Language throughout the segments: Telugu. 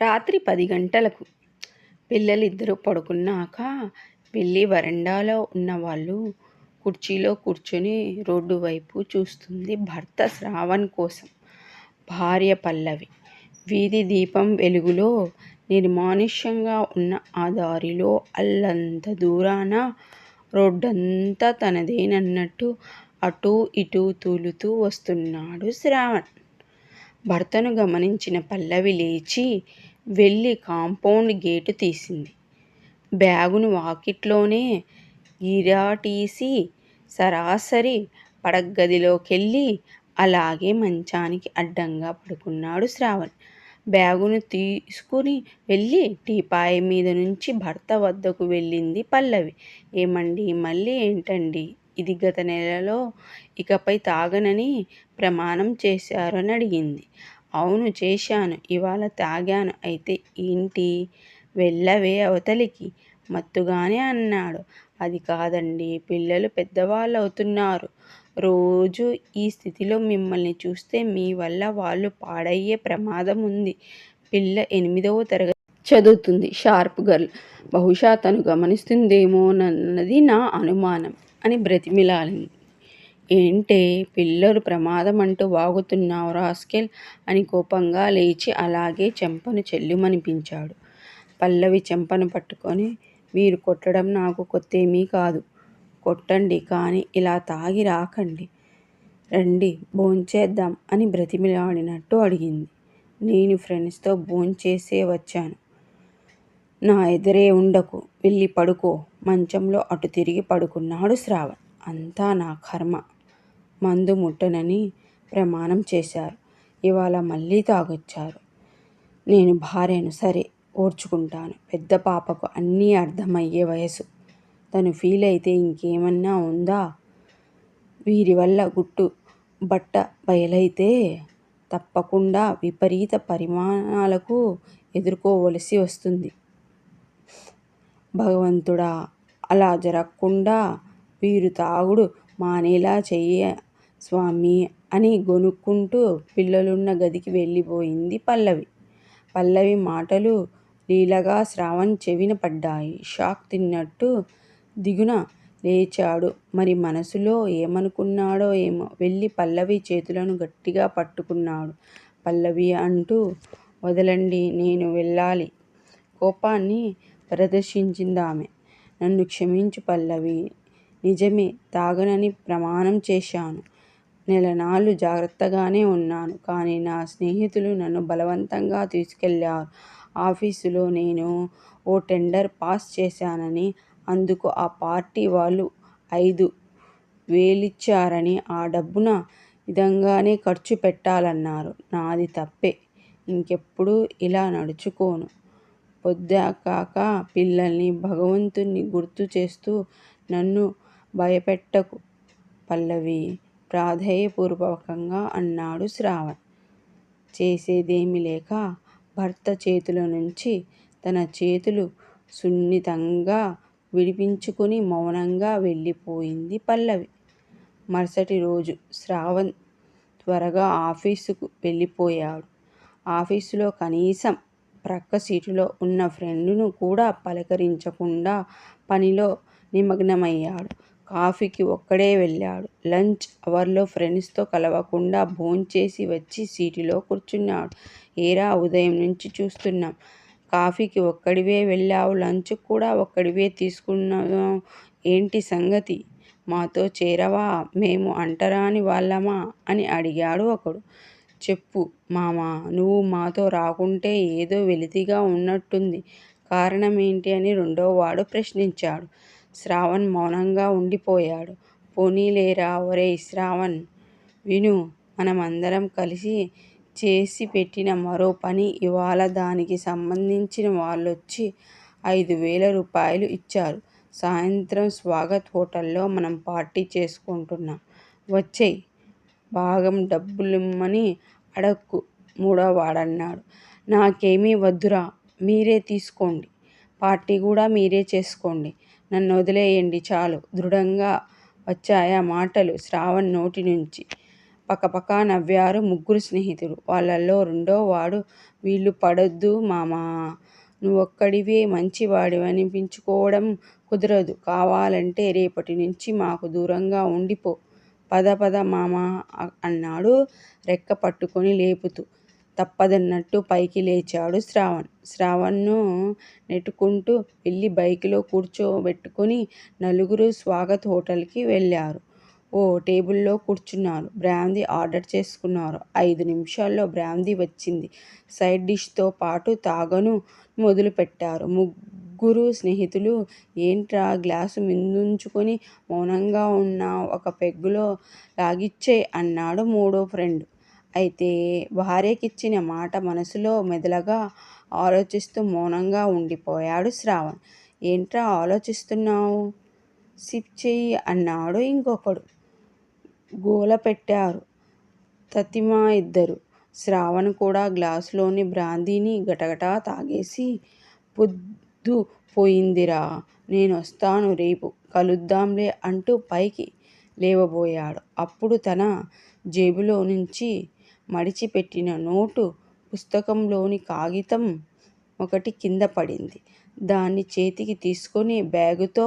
రాత్రి పది గంటలకు. పిల్లలిద్దరూ పడుకున్నాక వెళ్ళి వరండాలో ఉన్నవాళ్ళు కుర్చీలో కూర్చొని రోడ్డు వైపు చూస్తుంది భర్త శ్రావణ్ కోసం. భార్య పల్లవి. వీధి దీపం వెలుగులో నిర్మానుష్యంగా ఉన్న ఆ దారిలో అల్లంత దూరాన రోడ్డంతా తనదేనన్నట్టు అటూ ఇటూ తూలుతూ వస్తున్నాడు శ్రావణ్. భర్తను గమనించిన పల్లవి లేచి వెళ్ళి కాంపౌండ్ గేటు తీసింది. బ్యాగును వాకిట్లోనే ఇరాటీసి సరాసరి పడగదిలోకెళ్ళి అలాగే మంచానికి అడ్డంగా పడుకున్నాడు శ్రావణ్. బ్యాగును తీసుకుని వెళ్ళి టీపాయి మీద నుంచి భర్త వద్దకు వెళ్ళింది పల్లవి. ఏమండి? మళ్ళీ ఏంటండి? ఇది గత నెలలో ఇకపై తాగనని ప్రమాణం చేశారు అని అడిగింది. అవును చేశాను. ఇవాళ తాగాను. అయితే ఏంటి? వెళ్ళవే అవతలికి. మత్తుగానే అన్నాడు. అది కాదండి. పిల్లలు పెద్దవాళ్ళు అవుతున్నారు రోజు ఈ స్థితిలో మిమ్మల్ని చూస్తే మీ వల్ల వాళ్ళు పాడయ్యే ప్రమాదం ఉంది. పిల్ల ఎనిమిదవ తరగతి చదువుతుంది. Sharp girl. బహుశా తను గమనిస్తుందేమోనన్నది నా అనుమానం. అని బ్రతిమిలాలింది. ఏంటే పిల్లలు ప్రమాదం అంటూ వాగుతున్నావు రాస్కెల్ అని కోపంగా లేచి అలాగే చెంపను చెల్లుమనిపించాడు. పల్లవి చెంపను పట్టుకొని మీరు కొట్టడం నాకు కొత్తేమీ కాదు. కొట్టండి కానీ ఇలా తాగి రాకండి. రండి భోంచేద్దాం అని బ్రతిమిలాడినట్టు అడిగింది. నేను ఫ్రెండ్స్తో భోంచేసే వచ్చాను. నా ఎదురే ఉండకు వెళ్ళి పడుకో. మంచంలో అటు తిరిగి పడుకున్నాడు శ్రావణ్. అంతా నా కర్మ. మందు ముట్టనని ప్రమాణం చేశారు. ఇవాళ మళ్ళీ తాగొచ్చారు. నేను భార్యను సరే ఓర్చుకుంటాను. పెద్ద పాపకు అన్నీ అర్థమయ్యే వయసు. తను ఫీల్ అయితే ఇంకేమన్నా ఉందా? వీరి వల్ల గుట్టు బట్ట బయలైతే తప్పకుండా విపరీత పరిమాణాలకు ఎదుర్కోవలసి వస్తుంది. భగవంతుడా? అలా జరగకుండా వీరు తాగుడు మానేలా చెయ్య స్వామి అని గొనుక్కుంటూ పిల్లలున్న గదికి వెళ్ళిపోయింది పల్లవి. పల్లవి మాటలు లీలగా శ్రావణ్ చెవిన పడ్డాయి. షాక్ తిన్నట్టు దిగున లేచాడు. మరి మనసులో ఏమనుకున్నాడో ఏమో. వెళ్ళి పల్లవి చేతులను గట్టిగా పట్టుకున్నాడు. పల్లవి అంటూ వదలండి నేను వెళ్ళాలి. కోపాన్ని ప్రదర్శించిందామె. నన్ను క్షమించు పల్లవి నిజమే తాగనని ప్రమాణం చేశాను. నెలనాళ్ళు జాగ్రత్తగానే ఉన్నాను. కానీ నా స్నేహితులు నన్ను బలవంతంగా తీసుకెళ్ళారు ఆఫీసులో నేను ఓ టెండర్ పాస్ చేశానని అందుకు ఆ పార్టీ వాళ్ళు ఐదు వేలిచ్చారని ఆ డబ్బున విధంగానే ఖర్చు పెట్టాలన్నారు. నాది తప్పే. ఇంకెప్పుడు ఇలా నడుచుకోను. పొద్దాకాక పిల్లల్ని భగవంతుణ్ణి గుర్తు చేస్తూ నన్ను భయపెట్టకు పల్లవి ప్రాధేయపూర్వకంగా అన్నాడు శ్రావణ్. చేసేదేమీ లేక భర్త చేతుల నుంచి తన చేతులు సున్నితంగా విడిపించుకుని మౌనంగా వెళ్ళిపోయింది పల్లవి. మరుసటి రోజు శ్రావణ్ త్వరగా ఆఫీసుకు వెళ్ళిపోయాడు. ఆఫీసులో కనీసం ప్రక్క సీటులో ఉన్న ఫ్రెండును కూడా పలకరించకుండా పనిలో నిమగ్నమయ్యాడు. కాఫీకి ఒక్కడే వెళ్ళాడు. లంచ్ అవర్లో ఫ్రెండ్స్తో కలవకుండా భోంచేసి వచ్చి సీటులో కూర్చున్నాడు. ఏరా ఉదయం నుంచి చూస్తున్నాం. కాఫీకి ఒక్కడివే వెళ్ళావు. లంచ్ కూడా ఒక్కడివే తీసుకున్నావు. ఏంటి సంగతి? మాతో చేరవా? మేము అంటరాని వాళ్ళమా? అని అడిగాడు ఒకడు. చెప్పు మామా. నువ్వు మాతో రాకుంటే ఏదో వెలితిగా ఉన్నట్టుంది. కారణం ఏంటి అని రెండోవాడు ప్రశ్నించాడు. శ్రావణ్ మౌనంగా ఉండిపోయాడు. పోనీలేరా? ఒరేయ్ శ్రావణ్! విను మనమందరం కలిసి చేసి పెట్టిన మరో పని ఇవాళ దానికి సంబంధించిన వాళ్ళొచ్చి ఐదు వేల రూపాయలు ఇచ్చారు. సాయంత్రం స్వాగత్ హోటల్లో మనం పార్టీ చేసుకుంటున్నాం. వచ్చే భాగం డబ్బులిమ్మని అడక్కు మూడోవాడన్నాడు నాకేమీ వద్దురా మీరే తీసుకోండి పార్టీ కూడా మీరే చేసుకోండి నన్ను వదిలేయండి చాలు దృఢంగా వచ్చాయా మాటలు శ్రావణ్ నోటి నుంచి పకపకా నవ్వారు ముగ్గురు స్నేహితులు. వాళ్ళల్లో రెండో వాడు వీళ్ళు పడొద్దు మామా! నువ్వొక్కడివే మంచివాడివనిపించుకోవడం కుదరదు. కావాలంటే రేపటి నుంచి మాకు దూరంగా ఉండిపో. పద పద మామా! అన్నాడు రెక్క పట్టుకొని లేపుతూ. తప్పదన్నట్టు పైకి లేచాడు శ్రావణ్. శ్రావణ్ను నెట్టుకుంటూ వెళ్ళి బైక్లో కూర్చోబెట్టుకుని నలుగురు స్వాగత్ హోటల్కి వెళ్ళారు. ఓ టేబుల్లో కూర్చున్నారు. బ్రాందీ ఆర్డర్ చేసుకున్నారు. ఐదు నిమిషాల్లో బ్రాందీ వచ్చింది. సైడ్ డిష్తో పాటు తాగను మొదలుపెట్టారు ముగ్గురు స్నేహితులు ఏంట్రా గ్లాసు మిందుంచుకొని మౌనంగా ఉన్న ఒక పెగ్గులో లాగిచ్చే అన్నాడు మూడో ఫ్రెండ్. అయితే భార్యకిచ్చిన మాట మనసులో మెదలగా ఆలోచిస్తూ మౌనంగా ఉండిపోయాడు శ్రావణ్. ఏంట్రా ఆలోచిస్తున్నావు సిప్ చెయ్యి అన్నాడు ఇంకొకడు. గోల పెట్టారు తతిమా ఇద్దరు శ్రావణ్ కూడా గ్లాసులోని బ్రాందీని గటగటా తాగేసి పొద్దు పోయిందిరా! నేనొస్తాను రేపు కలుద్దాంలే అంటూ పైకి లేవబోయాడు. అప్పుడు తన జేబులోంచి మడిచి పెట్టిన నోటు పుస్తకంలోని కాగితం ఒకటి కింద పడింది దాన్ని చేతికి తీసుకొని బ్యాగుతో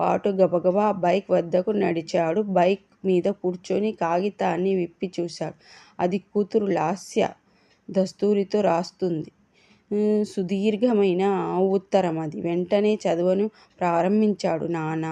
పాటు గబగబా బైక్ వద్దకు నడిచాడు. బైక్ మీద కూర్చొని కాగితాన్ని విప్పి చూశాడు. అది కూతురు లాస్య దస్తూరితో రాస్తుంది సుదీర్ఘమైన ఉత్తరం అది. వెంటనే చదవను ప్రారంభించాడు. నాన్న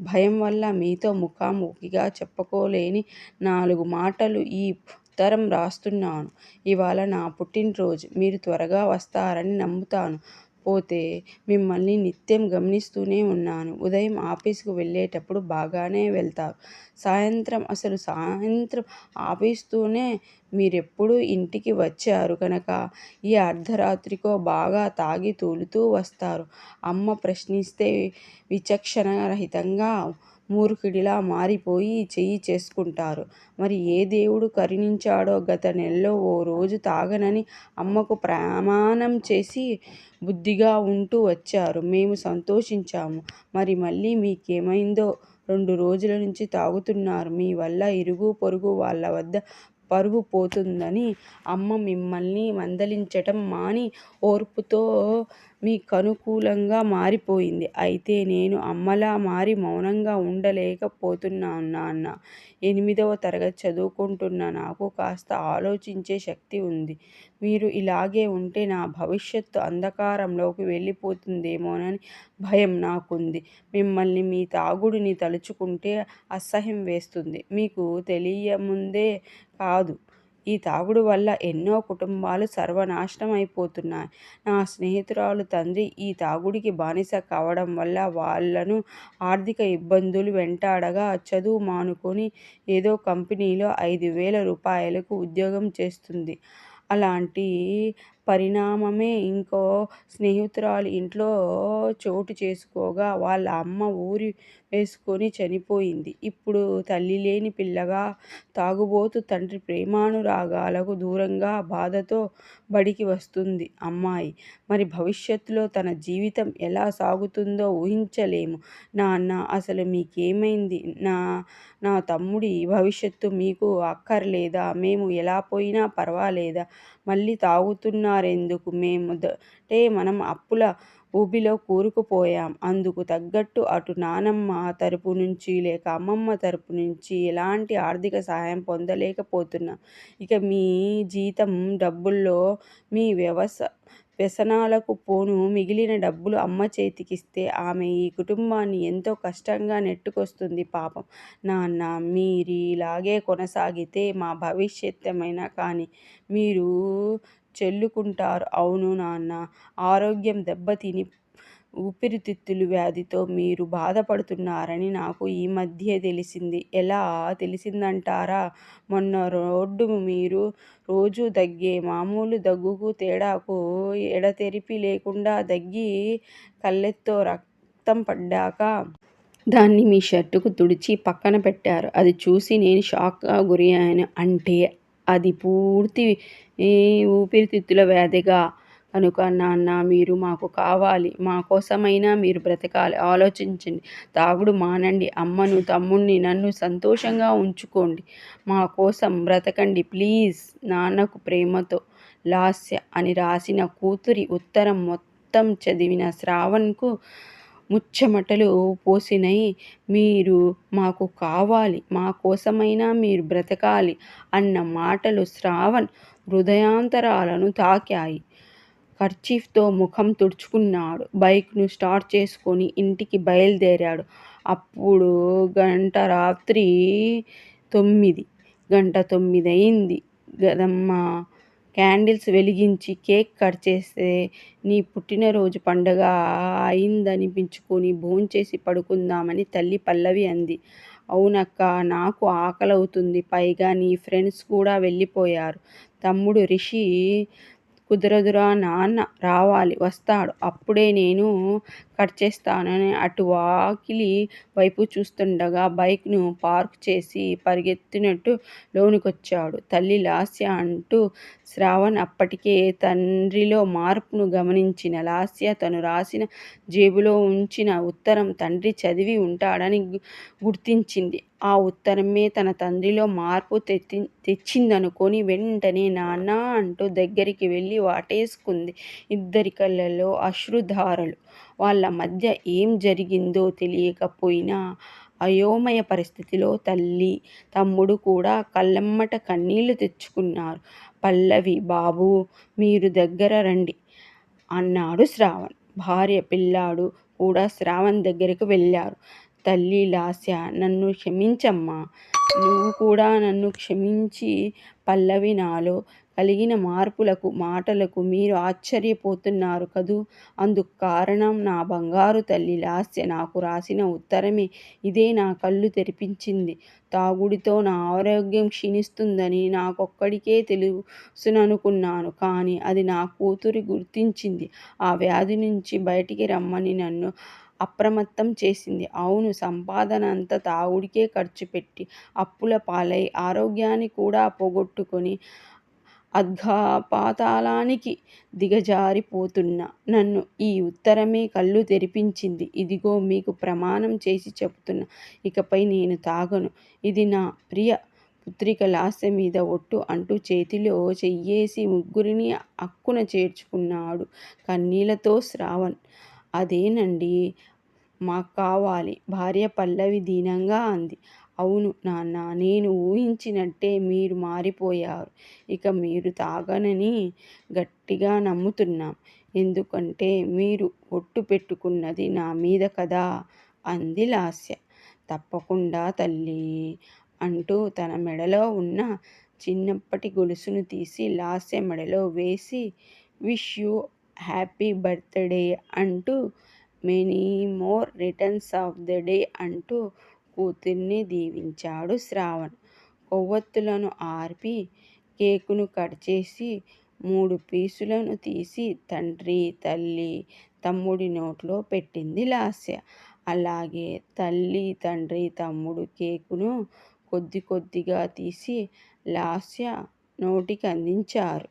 భయం వల్ల మీతో ముఖాముఖిగా చెప్పుకోలేని నాలుగు మాటలు ఈ ఉత్తరం రాస్తున్నాను. ఇవాళ నా పుట్టినరోజు. మీరు త్వరగా వస్తారని నమ్ముతాను. పోతే మిమ్మల్ని నిత్యం గమనిస్తూనే ఉన్నాను. ఉదయం ఆఫీస్కు వెళ్ళేటప్పుడు బాగానే వెళ్తారు సాయంత్రం అసలు సాయంత్రం ఆఫీస్తూనే మీరెప్పుడూ ఇంటికి వచ్చారు కనుక ఈ అర్ధరాత్రికో బాగా తాగి తూలుతూ వస్తారు. అమ్మ ప్రశ్నిస్తే విచక్షణ రహితంగా మూర్ఖుడిలా మారిపోయి చేయి చేసుకుంటారు. మరి ఏ దేవుడు కరుణించాడో గత నెలలో ఓ రోజు తాగనని అమ్మకు ప్రమాణం చేసి బుద్ధిగా ఉంటూ వచ్చారు. మేము సంతోషించాము. మరి మళ్ళీ మీకేమైందో రెండు రోజుల నుంచి తాగుతున్నారు. మీ వల్ల ఇరుగు పొరుగు వాళ్ళ వద్ద పరుగు పోతుందని అమ్మ మిమ్మల్ని మందలించటం మాని ఓర్పుతో మీకనుకూలంగా మారిపోయింది. అయితే నేను అమ్మలా మారి మౌనంగా ఉండలేకపోతున్నాను నాన్నా! ఎనిమిదవ తరగతి చదువుకుంటున్న నాకు కాస్త ఆలోచించే శక్తి ఉంది. మీరు ఇలాగే ఉంటే నా భవిష్యత్తు అంధకారంలోకి వెళ్ళిపోతుందేమోనని భయం నాకుంది. మిమ్మల్ని మీ తాగుడుని తలుచుకుంటే అసహ్యం వేస్తుంది. మీకు తెలియముందే కాదు. ఈ తాగుడు వల్ల ఎన్నో కుటుంబాలు సర్వనాశనమైపోతున్నాయి. నా స్నేహితురాలు తండ్రి ఈ తాగుడికి బానిస కావడం వల్ల వాళ్ళను ఆర్థిక ఇబ్బందులు వెంటాడగా చదువు మానుకొని ఏదో కంపెనీలో ఐదు వేల రూపాయలకు ఉద్యోగం చేస్తుంది. అలాంటి పరిణామమే ఇంకో స్నేహితురాలు ఇంట్లో చోటు చేసుకోగా వాళ్ళ అమ్మ ఊరి వేసుకొని చనిపోయింది. ఇప్పుడు తల్లి లేని పిల్లగా, తాగుబోతు తండ్రి ప్రేమానురాగాలకు దూరంగా బాధతో బడికి వస్తుంది అమ్మాయి. మరి భవిష్యత్తులో తన జీవితం ఎలా సాగుతుందో ఊహించలేము. నాన్న అసలు మీకేమైంది? నా నా తమ్ముడి భవిష్యత్తు మీకు అక్కర్లేదా? మేము ఎలా పోయినా పర్వాలేదా? మళ్ళీ మరెందుకు మేము అంటే మనం అప్పుల ఊబిలో కూరుకుపోయాం. అందుకు తగ్గట్టు అటు నానమ్మ తరపు నుంచి లేక అమ్మమ్మ తరపు నుంచి ఎలాంటి ఆర్థిక సహాయం పొందలేకపోతున్నాం. ఇక మీ జీతం డబ్బుల్లో మీ వ్యవస వ్యసనాలకు పోను మిగిలిన డబ్బులు అమ్మ చేతికిస్తే ఆమె ఈ కుటుంబాన్ని ఎంతో కష్టంగా నెట్టుకొస్తుంది పాపం. నాన్న మీరు ఇలాగే కొనసాగితే మా భవిష్యత్తమైనా కానీ మీరు చెల్లుకుంటారు అవును నాన్నా! ఆరోగ్యం దెబ్బతిని ఊపిరితిత్తులు వ్యాధితో మీరు బాధపడుతున్నారని నాకు ఈ మధ్యే తెలిసింది. ఎలా తెలిసిందంటారా? మొన్న రోడ్డు మీరు రోజూ దగ్గే మామూలు దగ్గుకు తేడాకు ఎడతెరిపి లేకుండా దగ్గి కళ్ళెత్తో రక్తం పడ్డాక. దాన్ని మీ షర్టుకు తుడిచి పక్కన పెట్టారు. అది చూసి నేను షాక్గా కు గురయ్యాను. అంటే అది పూర్తి ఊపిరితిత్తుల వ్యాధిగా. కనుక నాన్న మీరు మాకు కావాలి. మా కోసమైనా మీరు బ్రతకాలి. ఆలోచించండి. తాగుడు మానండి. అమ్మను తమ్ముణ్ణి నన్ను సంతోషంగా ఉంచుకోండి. మా కోసం బ్రతకండి. ప్లీజ్ నాన్నకు ప్రేమతో. లాస్య అని రాసిన కూతురి ఉత్తరం మొత్తం చదివిన శ్రావణ్కు ముచ్చమటలు పోసినై మీరు మాకు కావాలి మా కోసమైనా మీరు బ్రతకాలి అన్న మాటలు శ్రావణ్ హృదయాంతరాలను తాకాయి. కర్చీఫ్తో ముఖం తుడుచుకున్నాడు. బైక్ను స్టార్ట్ చేసుకొని ఇంటికి బయలుదేరాడు. అప్పుడు గంట రాత్రి తొమ్మిది గంట తొమ్మిది అయింది గదమ్మ. క్యాండిల్స్ వెలిగించి కేక్ కట్ చేస్తే నీ పుట్టినరోజు పండగ అయిందనిపించుకొని భోంచేసి పడుకుందామని తల్లి పల్లవి అంది. అవునక్క నాకు ఆకలవుతుంది. పైగా నీ ఫ్రెండ్స్ కూడా వెళ్ళిపోయారు. తమ్ముడు రిషి కుదరదురా నాన్న రావాలి వస్తాడు. అప్పుడే నేను కట్ చేస్తానని అటు వాకిలి వైపు చూస్తుండగా బైక్ను పార్క్ చేసి పరిగెత్తినట్టు లోనికొచ్చాడు. తల్లి లాస్య అంటూ శ్రావణ్ అప్పటికే తండ్రిలో మార్పును గమనించిన లాస్య తను రాసిన జేబులో ఉంచిన ఉత్తరం తండ్రి చదివి ఉంటాడని గుర్తించింది. ఆ ఉత్తరమే తన తండ్రిలో మార్పు తెచ్చి తెచ్చిందనుకొని వెంటనే నాన్న అంటూ దగ్గరికి వెళ్ళి వాటేసుకుంది. ఇద్దరి కళ్ళల్లో అశ్రుధారలు. వాళ్ళ మధ్య ఏం జరిగిందో తెలియకపోయినా అయోమయ పరిస్థితిలో తల్లి తమ్ముడు కూడా కళ్ళమ్మట కన్నీళ్ళు తెచ్చుకున్నారు. పల్లవి బాబు మీరు దగ్గర రండి అన్నాడు శ్రావణ్. భార్య పిల్లాడు కూడా శ్రావణ్ దగ్గరకు వెళ్ళారు. తల్లి లాస్య నన్ను క్షమించమ్మా. నువ్వు కూడా నన్ను క్షమించి పల్లవి నాలో కలిగిన మార్పులకు మాటలకు మీరు ఆశ్చర్యపోతున్నారు కదూ? అందుకు కారణం నా బంగారు తల్లి లాస్య నాకు రాసిన ఉత్తరమే. ఇదే నా కళ్ళు తెరిపించింది. తాగుడితో నా ఆరోగ్యం క్షీణిస్తుందని నాకొక్కడికే తెలుసుననుకున్నాను. కానీ అది నా కూతురి గుర్తించింది. ఆ వ్యాధి నుంచి బయటికి రమ్మని నన్ను అప్రమత్తం చేసింది. అవును సంపాదన అంతా తాగుడికే ఖర్చు పెట్టి అప్పుల పాలై ఆరోగ్యాన్ని కూడా పోగొట్టుకొని అద్ఘాపాతాళానికి దిగజారిపోతున్న నన్ను ఈ ఉత్తరమే కళ్ళు తెరిపించింది. ఇదిగో మీకు ప్రమాణం చేసి చెబుతున్నా. ఇకపై నేను తాగను. ఇది నా ప్రియ పుత్రిక లాస్య మీద ఒట్టు అంటూ చేతిలో చెయ్యేసి ముగ్గురిని అక్కున చేర్చుకున్నాడు కన్నీళ్ళతో శ్రావణ్. అదేనండి? మాకు కావాలి. భార్య పల్లవి దీనంగా అంది. అవును నాన్న నేను ఊహించినట్టే మీరు మారిపోయారు. ఇక మీరు తాగనని గట్టిగా నమ్ముతున్నాం. ఎందుకంటే మీరు ఒట్టు పెట్టుకున్నది నా మీద కదా అంది లాస్య. తప్పకుండా తల్లి అంటూ తన మెడలో ఉన్న చిన్నప్పటి గొలుసును తీసి లాస్య మెడలో వేసి విష్ యూ హ్యాపీ బర్త్డే అంటూ many more returns of the day అంటూ కూతుర్ని దీవించాడు శ్రావణ్. కొవ్వొత్తులను ఆర్పి కేకును కట్ చేసి మూడు పీసులను తీసి తండ్రి తల్లి తమ్ముడి నోట్లో పెట్టింది లాస్య. అలాగే తల్లి తండ్రి తమ్ముడు కేకును కొద్ది కొద్దిగా తీసి లాస్య నోటికి అందించారు.